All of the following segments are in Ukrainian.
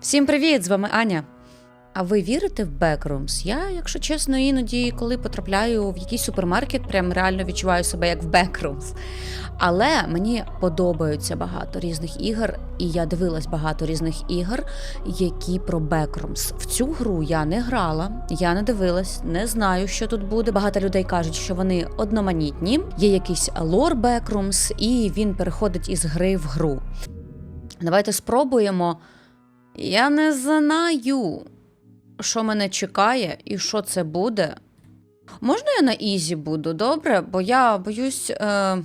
Всім привіт! З вами Аня. А ви вірите в Backrooms? Я, якщо чесно, іноді, коли потрапляю в якийсь супермаркет, прям реально відчуваю себе як в Backrooms. Але мені подобаються багато різних ігор, і я дивилась багато різних ігор, які про Backrooms. В цю гру я не грала, я не дивилась, не знаю, що тут буде. Багато людей кажуть, що вони одноманітні. Є якийсь лор Backrooms, і він переходить із гри в гру. Давайте спробуємо. Я не знаю, що мене чекає і що це буде. Можна я на Ізі буду, добре? Бо я боюсь, е,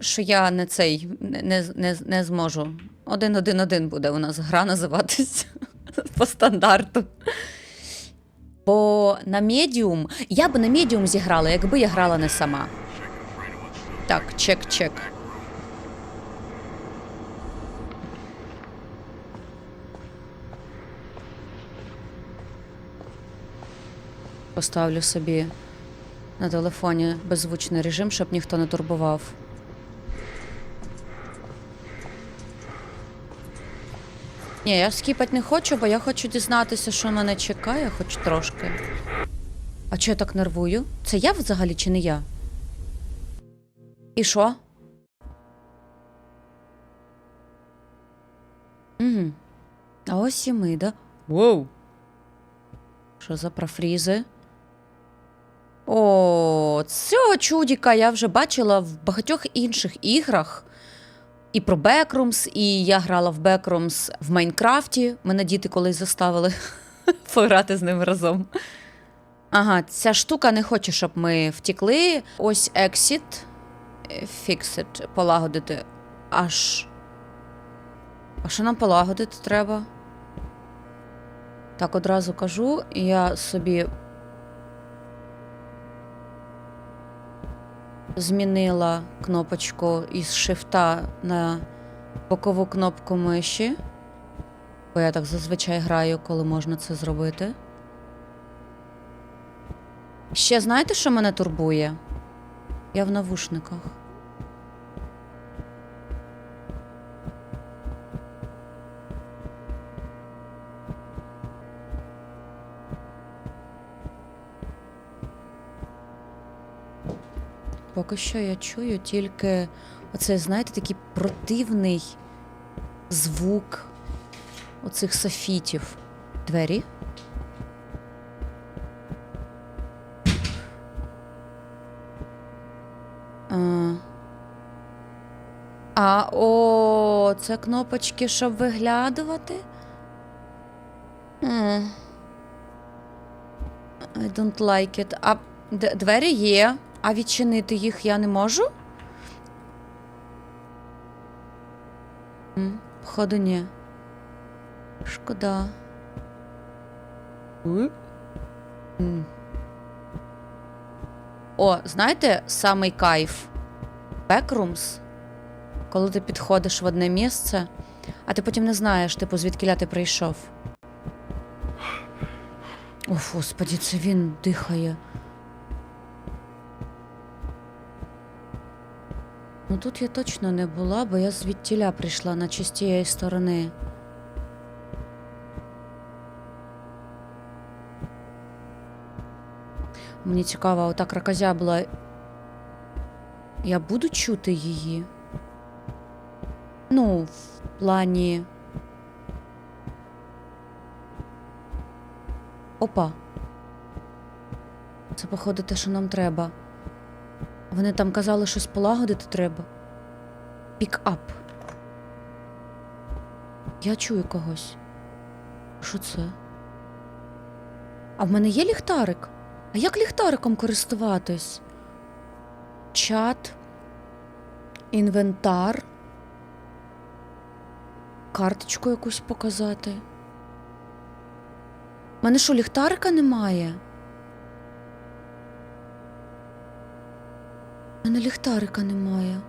що я не цей не, не, не, зможу. Один-один-один буде у нас гра називатися по стандарту. Бо на медіум. Я б на медіум зіграла, якби я грала не сама. Так, чек-чек. Поставлю собі на телефоні беззвучний режим, щоб ніхто не турбував. Ні, я скіпати не хочу, бо я хочу дізнатися, що мене чекає, хоч трошки. А чого я так нервую? Це я взагалі чи не я? І що? Угу. А ось і ми, да? Воу. Що за профрізи? О, цього чудіка я вже бачила в багатьох інших іграх. І про Backrooms, і я грала в Backrooms в Майнкрафті. Мене діти колись заставили пограти з ним разом. Ага, ця штука не хоче, щоб ми втікли. Ось Exit. Fixit, полагодити. Аж. А що нам полагодити треба? Так одразу кажу, я собі змінила кнопочку із шифта на бокову кнопку миші. Бо я так зазвичай граю, коли можна це зробити. Ще знаєте, що мене турбує? Я в навушниках. Поки що я чую тільки оце, знаєте, такий противний звук оцих софітів. Двері. А, а о, це кнопочки, щоб виглядувати. I don't like it. А двері є. А відчинити їх я не можу? Походу, ні. Шкода. О, знаєте, самий кайф? Backrooms, коли ти підходиш в одне місце, а ти потім не знаєш, типу, звідки ти прийшов. О, господі, це він дихає. Ну тут я точно не була, бо я звідтіля прийшла на чистієї сторони. Мені цікаво, ота кракозя була. Я буду чути її? Ну, в плані. Опа. Це, походу, те, що нам треба. Вони там казали, щось полагодити треба. Пік-ап. Я чую когось. Що це? А в мене є ліхтарик? А як ліхтариком користуватись? Чат, інвентар. Карточку якусь показати. У мене що, ліхтарика немає? У мене ліхтарика немає.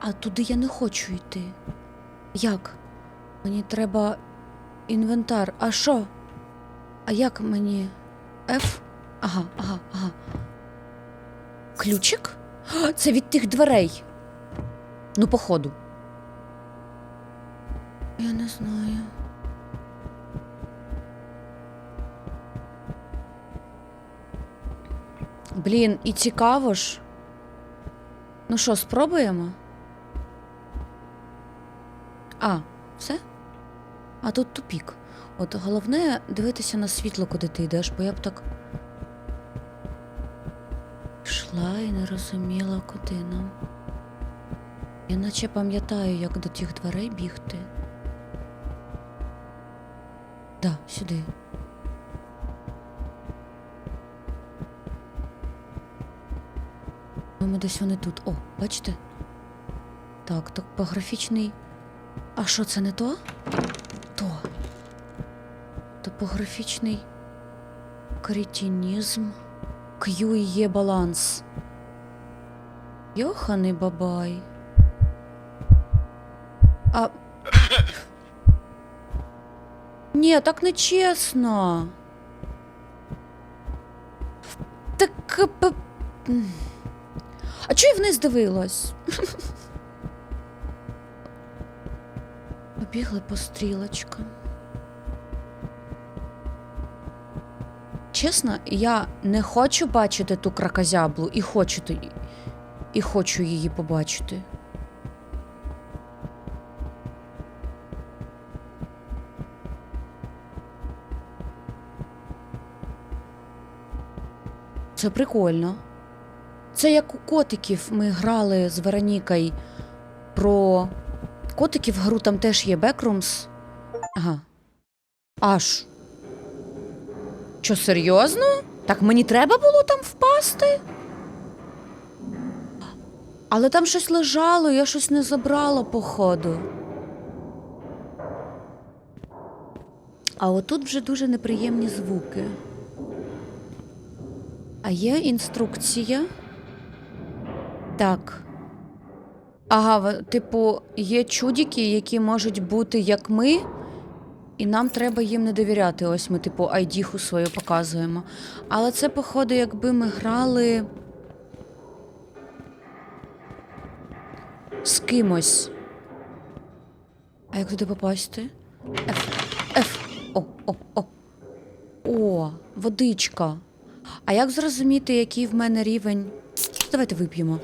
А туди я не хочу йти. Як? Мені треба інвентар. А що? А як мені? F? Ага, ага, ага. Ключик? Це від тих дверей. Ну, походу. Не знаю. Блін, і цікаво ж. Ну що, спробуємо? А, все? А тут тупік. От головне дивитися на світло, куди ти йдеш, бо я б так. Йшла і не розуміла, куди нам. Я наче пам'ятаю, як до тих дверей бігти. Да, сюди. Ми десь вони тут. О, бачите? Так, топографічний. А що це не то? То. Топографічний кретінізм. Q і є баланс. Йоханий бабай. А. Ні, так не чесно. Так. е. А чого я вниз дивилась? Побігли по стрілочкам. Чесно, я не хочу бачити ту кракозяблу і хочу, і хочу її побачити. Це прикольно. Це як у котиків ми грали з Веронікою про котиків гру там теж є Backrooms. Ага. Аж. Що, серйозно? Так мені треба було там впасти? Але там щось лежало, я щось не забрала, походу. А отут вже дуже неприємні звуки. А є інструкція. Так. Ага, типу, є чудики, які можуть бути як ми, і нам треба їм не довіряти. Ось ми, типу, айдіху свою показуємо. Але це, походу, якби ми грали з кимось. А як туди попасти? F. F. О, о, о. О, водичка. А як зрозуміти, який в мене рівень? Давайте вип'ємо.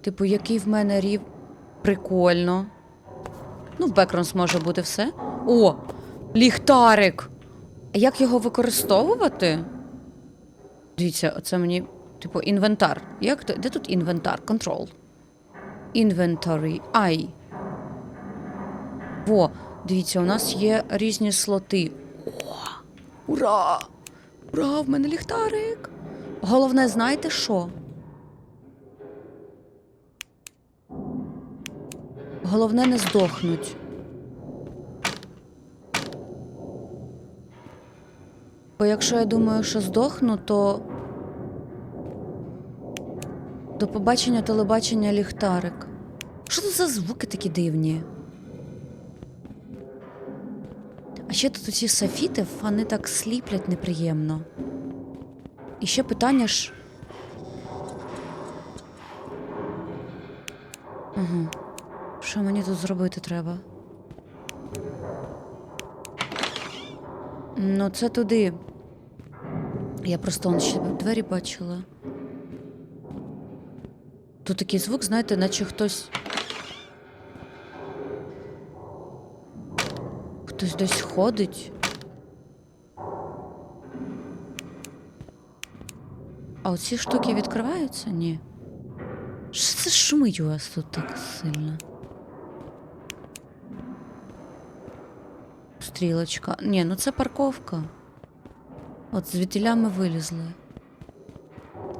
Типу, який в мене рів. Прикольно. Ну, в Бекронс може бути все. О! Ліхтарик! А як його використовувати? Дивіться, оце мені. Типу, інвентар. Як? Де тут інвентар? Контрол. Інвентарі. Ай. Во, дивіться, у нас є різні слоти. Ура! Ура! В мене ліхтарик! Головне, знаєте що? Головне не здохнуть. Бо якщо я думаю, що здохну, то до побачення телебачення ліхтарик. Що це за звуки такі дивні? Ще тут ці софіти, вони так сліплять неприємно. І ще питання ж. Угу. Що мені тут зробити треба? Ну, це туди. Я просто он ще двері бачила. Тут такий звук, знаєте, наче хтось. Хтось десь ходить. А оці штуки відкриваються? Ні. Що це шумить у вас тут так сильно? Стрілочка. Ні, ну це парковка. От звідтіля ми вилізли.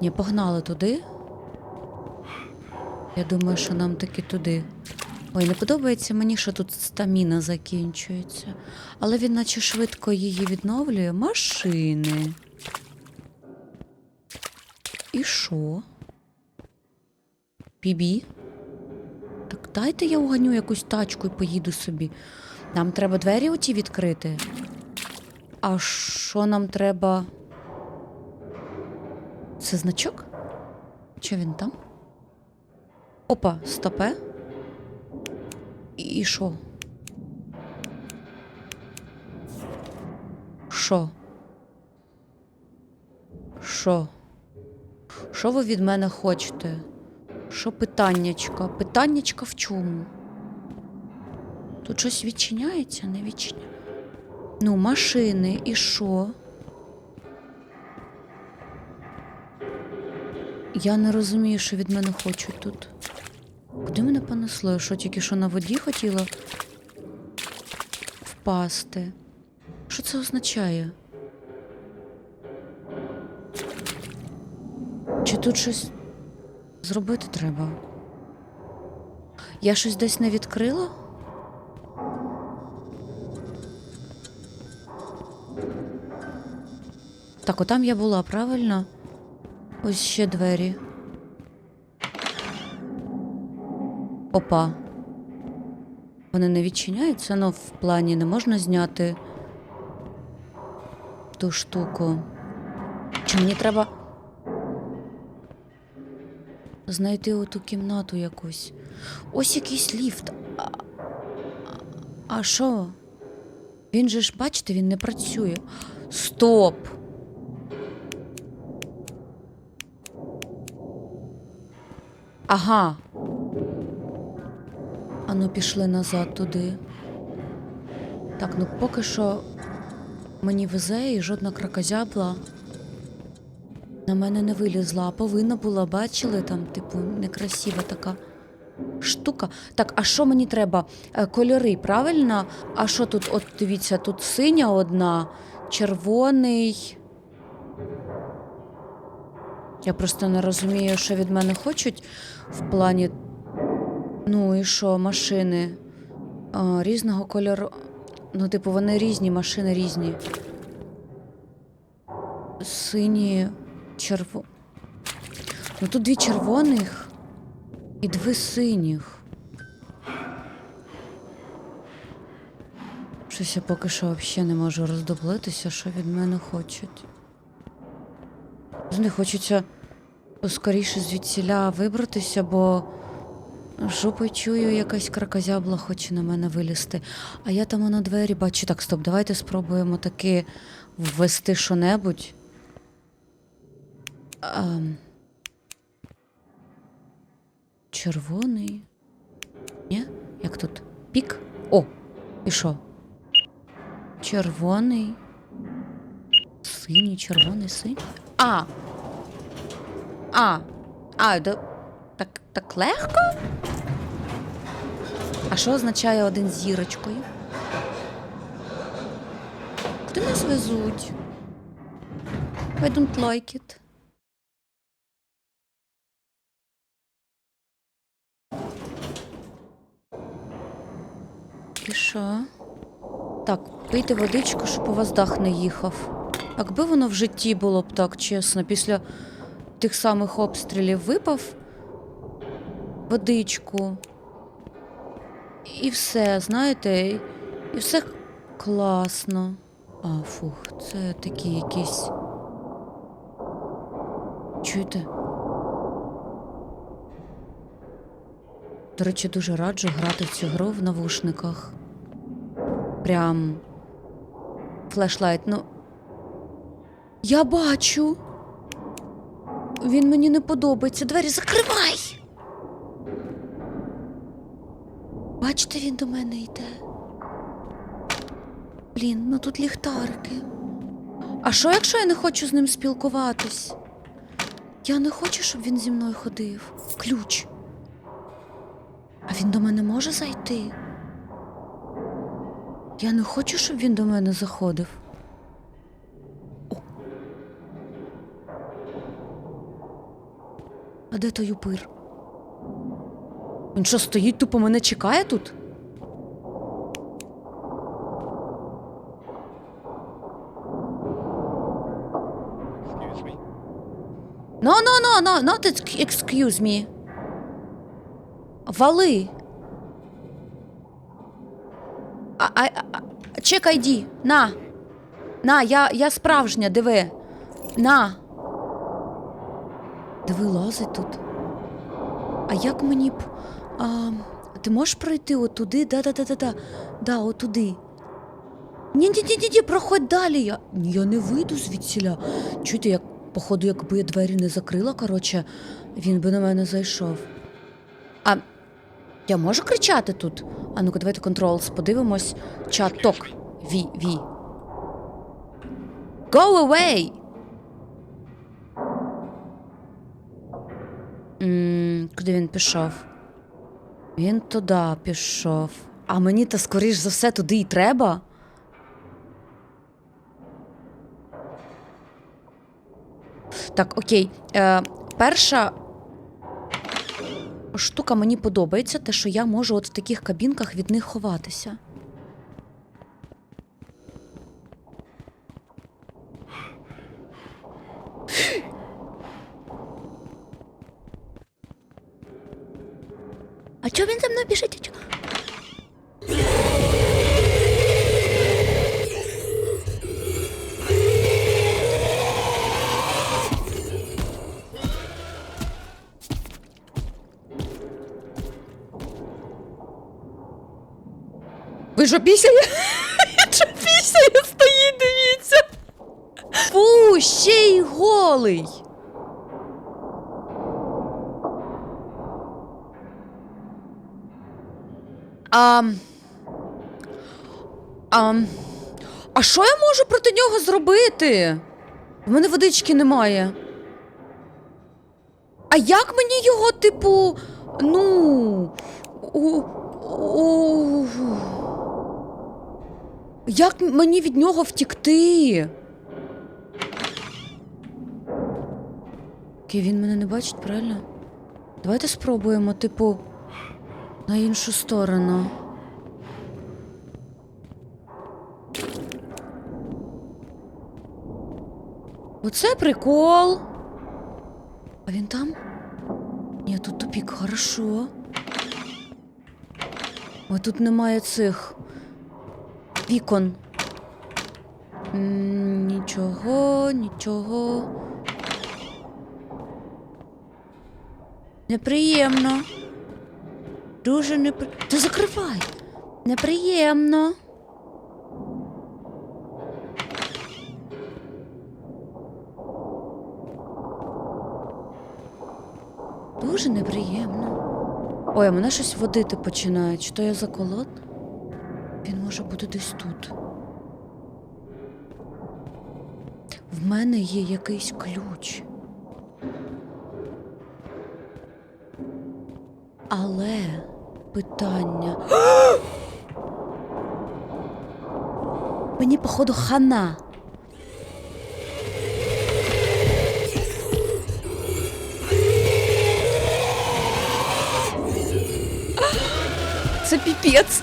Ні, погнали туди. Я думаю, що нам таки туди. Ой, не подобається мені, що тут стаміна закінчується. Але він наче швидко її відновлює. Машини. І що? Бібі? Так дайте я уганю якусь тачку і поїду собі. Нам треба двері оті відкрити. А що нам треба? Це значок? Чи він там? Опа, стопе. І що? Що? Що? Що ви від мене хочете? Що питаннячка? Питаннячка в чому? Тут щось відчиняється, не відчиняється. Ну, машини, і що? Я не розумію, що від мене хочуть тут. Куди мене понесло? Що тільки що на воді хотіла впасти? Що це означає? Чи тут щось зробити треба? Я щось десь не відкрила? Так, отам я була, правильно? Ось ще двері. Опа. Вони не відчиняються, ну в плані не можна зняти ту штуку. Чи мені треба знайти оту кімнату якусь? Ось якийсь ліфт. А, а що? Він же ж, бачите, він не працює. Стоп! Ага. Ану, пішли назад туди. Так, ну поки що мені везе і жодна кракозябла на мене не вилізла, а повинна була, бачили, там, типу, некрасива така штука. Так, а що мені треба? Е, Кольори, правильно? А що тут? От дивіться, тут синя одна, червоний. Я просто не розумію, що від мене хочуть в плані. Ну і що, машини а, різного кольору. Ну, типу, вони різні, машини різні. Сині, черво. Ну тут дві червоних і дві синіх. Щось я поки що взагалі не можу роздоблитися, що від мене хочуть. Не хочеться скоріше звідсіля вибратися, бо жопою чую, якась кракозябла хоче на мене вилізти. А я там на двері бачу. Так, стоп, давайте спробуємо таки ввести що-небудь. Ем. Червоний. Ні? Як тут? Пік? О! І що? Червоний. Синій, червоний, синій. А! А! А, да, так, так легко? А що означає один з зірочкою? Куди нас везуть? I don't like it. І що? Так, пийте водичку, щоб у вас дах не їхав. Якби воно в житті було б так, чесно, після тих самих обстрілів випав водичку. І все, знаєте, і- все класно. А, фух, це такі якісь. Чуєте? До речі, дуже раджу грати в цю гру в навушниках. Прям флешлайт, ну. Я бачу. Він мені не подобається. Двері закривай. Бачите, він до мене йде. Блін, ну тут ліхтарики. А що, якщо я не хочу з ним спілкуватись? Я не хочу, щоб він зі мною ходив. Ключ. А він до мене може зайти? Я не хочу, щоб він до мене заходив. О. А де той упир? Він що стоїть, тупо мене чекає тут? No, no, no, no, not excuse me. Вали. А, а, а, чек ID, на. На, я, я справжня, диви. На. Диви, лазить тут. А як мені б. А, ти можеш пройти отуди? Да-да-да-да-да. Да, отуди. Ні-ні-ні-ні, проходь далі. Я, я не вийду звідсіля. Чуєте, як, походу, якби я двері не закрила, коротше, він би на мене зайшов. А я можу кричати тут? А ну-ка, давайте контролс, подивимось. Чаток. Ві, ві. Go away! м куди він пішов? Він туди пішов. А мені то скоріш за все туди і треба. Так, окей. Е, перша штука мені подобається, те, що я можу от в таких кабінках від них ховатися. Ви що пісяє? Що стоїть, дивіться. Фу, ще й голий. А, а, а що я можу проти нього зробити? В мене водички немає. А як мені його, типу, ну. У, у, як мені від нього втікти? Окей, він мене не бачить, правильно? Давайте спробуємо, типу, на іншу сторону. Оце прикол. А він там? Ні, тут тупік, хорошо. Ой, тут немає цих вікон. Нічого, нічого. Неприємно. Дуже непри... Та закривай! Неприємно. Дуже неприємно. Ой, а мене щось водити починає. Чи то я заколот? Він може бути десь тут. В мене є якийсь ключ. Але питання. Мені, походу, хана. Це піпець.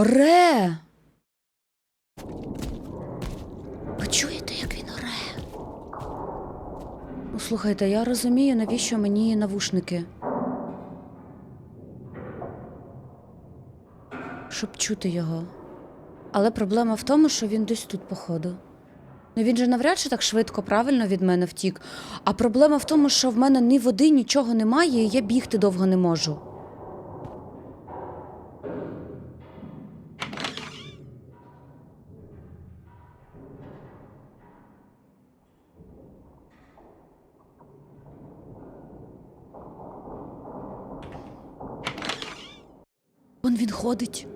Оре. Ви чуєте, як він оре? Ну, слухайте, я розумію, навіщо мені навушники. Щоб чути його. Але проблема в тому, що він десь тут, походу. Ну він же навряд чи так швидко правильно від мене втік. А проблема в тому, що в мене ні води, нічого немає, і я бігти довго не можу. Вон ходить.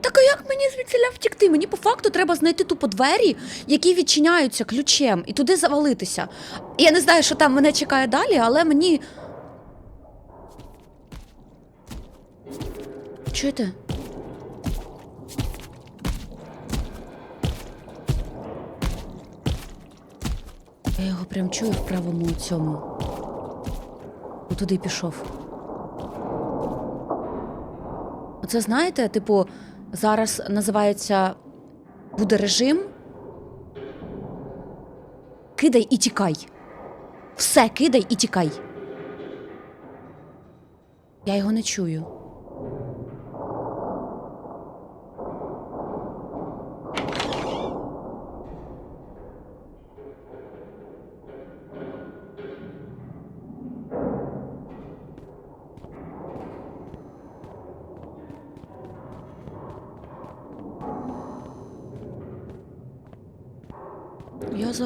Так а як мені звідсіля втікти? Мені по факту треба знайти тупо двері, які відчиняються ключем, і туди завалитися. Я не знаю, що там мене чекає далі, але мені. Чуєте? Я його прям чую в правому цьому. Туди пішов. Оце знаєте, типу, зараз називається буде режим. Кидай і тікай. Все, кидай і тікай. Я його не чую.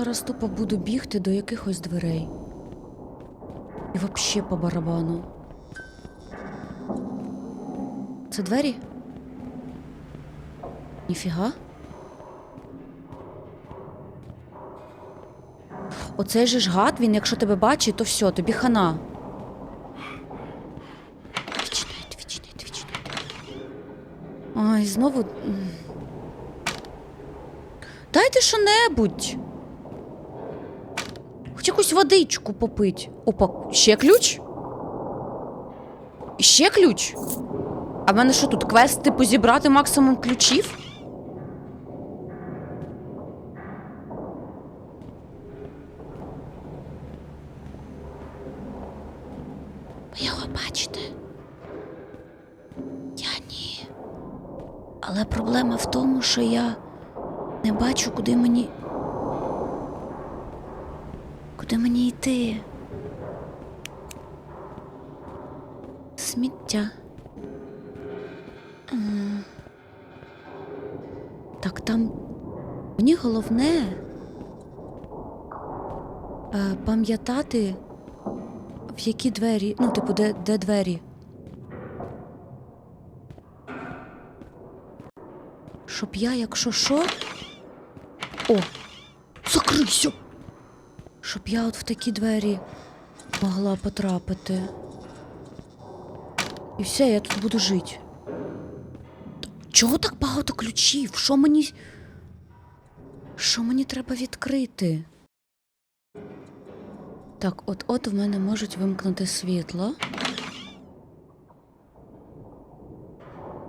Зараз тупо буду бігти до якихось дверей. І вообще по барабану. Це двері? Ніфіга. Оцей же ж гад, він, якщо тебе бачить, то все, тобі хана. Відчинить, відчинить, відчинить. Ой, знову. Дайте що-небудь. Хоч якусь водичку попить. Опа, ще ключ? Ще ключ? А в мене що тут квест, типу, зібрати максимум ключів? Ви його бачите? Я ні. Але проблема в тому, що я не бачу, куди мені. Куди мені йти? Сміття. Так там мені головне е, пам'ятати, в які двері, ну, типу, де, де двері. Щоб я, якщо що. О! Закрийся! Щоб я от в такі двері могла потрапити. І все, я тут буду жити. Чого так багато ключів? Що мені. Що мені треба відкрити? Так, от-от в мене можуть вимкнути світло.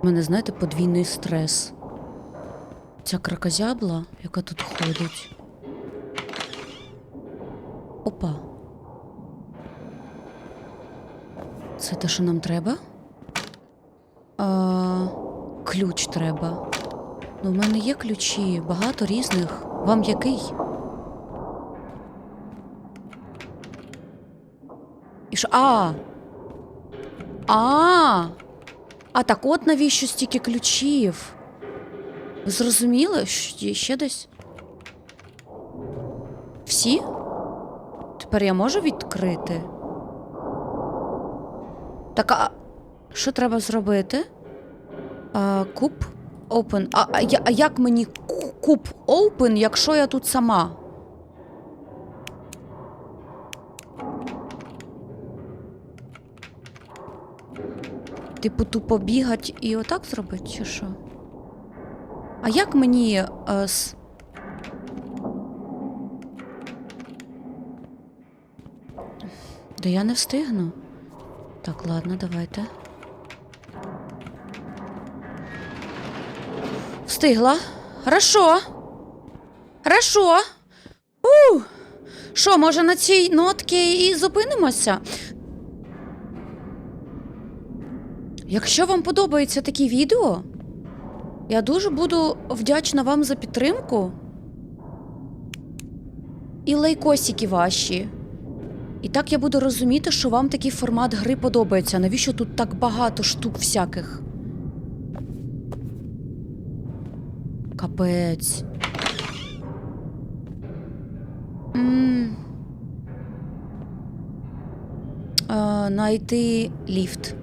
У мене, знаєте, подвійний стрес. Ця кракозябла, яка тут ходить. Опа. Це те, що нам треба? А, ключ треба. Ну, в мене є ключі, багато різних. Вам який? І що? А! А! А так от навіщо стільки ключів? Ви зрозуміли? Ще десь? Всі? Тепер я можу відкрити? Так, а що треба зробити? А, куб open. А, а, а як мені ку- куб open, якщо я тут сама? Типу, тупо бігать і отак зробити, чи що? А як мені е, с... Да я не встигну. Так, ладно, давайте. Встигла. Хорошо. Хорошо. У! Що, може на цій нотці і зупинимося? Якщо вам подобається такі відео, я дуже буду вдячна вам за підтримку. І лайкосики ваші. І так я буду розуміти, що вам такий формат гри подобається. Навіщо тут так багато штук всяких? Капець. М. А, Найти ліфт.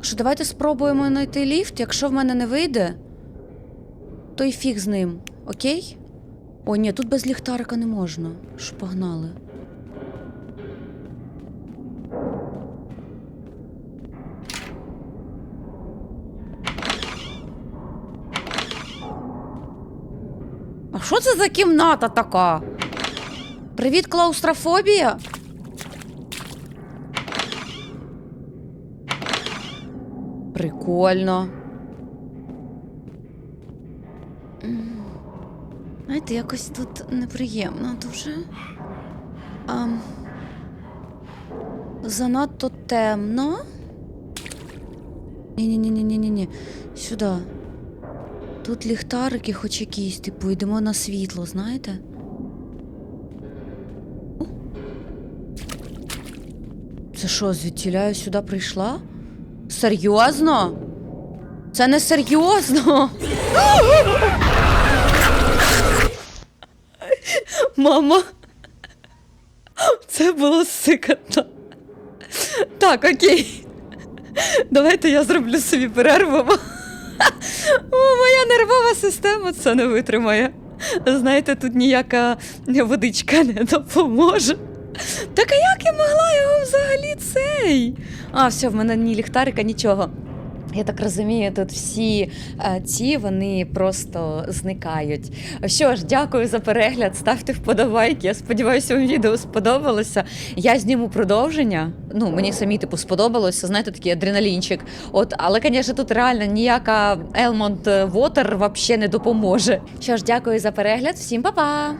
Що, давайте спробуємо знайти ліфт. Якщо в мене не вийде, то й фіг з ним, окей? О, ні, тут без ліхтарика не можна. Що погнали. А що це за кімната така? Привіт, клаустрофобія? Прикольно. Знаєте, якось тут неприємно дуже. Ам, занадто темно. Ні-ні-ні-ні-ні-ні. Сюди. Тут ліхтарики хоч якісь, типу, йдемо на світло, знаєте? Це що, звідтіля я сюди прийшла? Серйозно? Це не серйозно. Мама. Це було сикотно. Так, окей. Давайте я зроблю собі перерву. бо- моя нервова система це не витримає. Знаєте, тут ніяка водичка не допоможе. Так а як я могла його взагалі цей? А, все, в мене ні ліхтарика, нічого. Я так розумію, тут всі е, ці вони просто зникають. Що ж, дякую за перегляд. Ставте вподобайки. Я сподіваюся, вам відео сподобалося. Я зніму продовження. Ну, мені самі типу сподобалося. Знаєте, такий адреналінчик. От, але, звісно, тут реально ніяка Water взагалі не допоможе. Що ж, дякую за перегляд. Всім па-па!